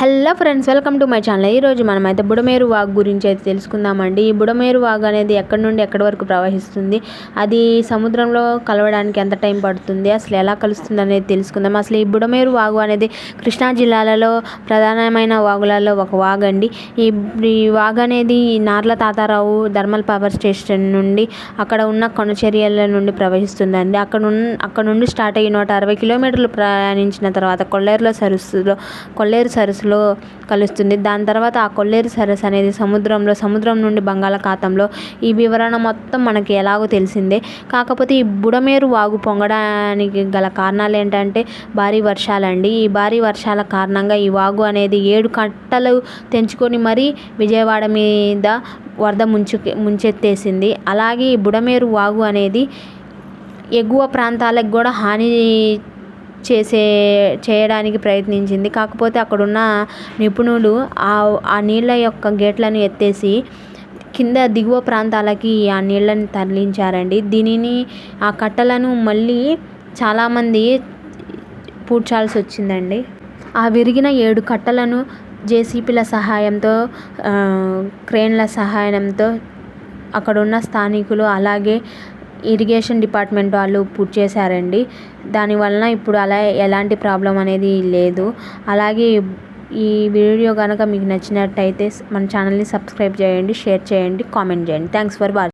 Hello friends welcome to my channel. ఈరోజు మనమైతే బుడమేరు వాగ్ గురించి అయితే తెలుసుకుందామండి. ఈ బుడమేరు వాగ్ అనేది ఎక్కడి నుండి ఎక్కడి వరకు ప్రవహిస్తుంది? అది సముద్రంలో కలవడానికి ఎంత టైం పడుతుంది? అసలు ఎలా కలుస్తుంది అనేది తెలుసుకుందాం. అసలు ఈ బుడమేరు వాగు అనేది కృష్ణా జిల్లాలలో ప్రధానమైన వాగులలో ఒక వాగ్ అండి. ఈ ఈ వాగ్ అనేది Narla Tatarao thermal power station నుండి అక్కడ ఉన్న కొనచర్యల నుండి ప్రవహిస్తుందండి. అక్కడ అక్కడ నుండి స్టార్ట్ అయ్యి నూట అరవై కిలోమీటర్లు ప్రయాణించిన తర్వాత కొల్లేరులో సరస్సులో కొల్లేరు సరస్సులో కలుస్తుంది. దాని తర్వాత ఆ కొల్లేరు సరస్సు అనేది సముద్రంలో సముద్రం నుండి బంగాళాఖాతంలో ఈ వివరణ మొత్తం మనకి ఎలాగో తెలిసిందే. కాకపోతే ఈ బుడమేరు వాగు పొంగడానికి గల కారణాలు ఏంటంటే భారీ వర్షాలండి. ఈ భారీ వర్షాల కారణంగా ఈ వాగు అనేది ఏడు కట్టలు తెంచుకొని మరీ విజయవాడ మీద వరద ముంచు ముంచెత్తేసింది. అలాగే ఈ బుడమేరు వాగు అనేది ఎగువ ప్రాంతాలకు కూడా హాని చేసే చేయడానికి ప్రయత్నించింది. కాకపోతే అక్కడున్న నిపుణులు ఆ నీళ్ళ యొక్క గేట్లను ఎత్తేసి కింద దిగువ ప్రాంతాలకి ఆ నీళ్ళని తరలించారండి. దీనిని ఆ కట్టలను మళ్ళీ చాలామంది పూడ్చాల్సి వచ్చిందండి. ఆ విరిగిన ఏడు కట్టలను జేసీపీల సహాయంతో క్రేన్ల సహాయంతో అక్కడున్న స్థానికులు అలాగే ఇరిగేషన్ డిపార్ట్మెంట్ వాళ్ళు పూర్తి చేశారండి. దానివలన ఇప్పుడు అలా ఎలాంటి ప్రాబ్లం అనేది లేదు. అలాగే ఈ వీడియో కనుక మీకు నచ్చినట్టయితే మన ఛానల్ని సబ్స్క్రైబ్ చేయండి షేర్ చేయండి కామెంట్ చేయండి. Thanks for watching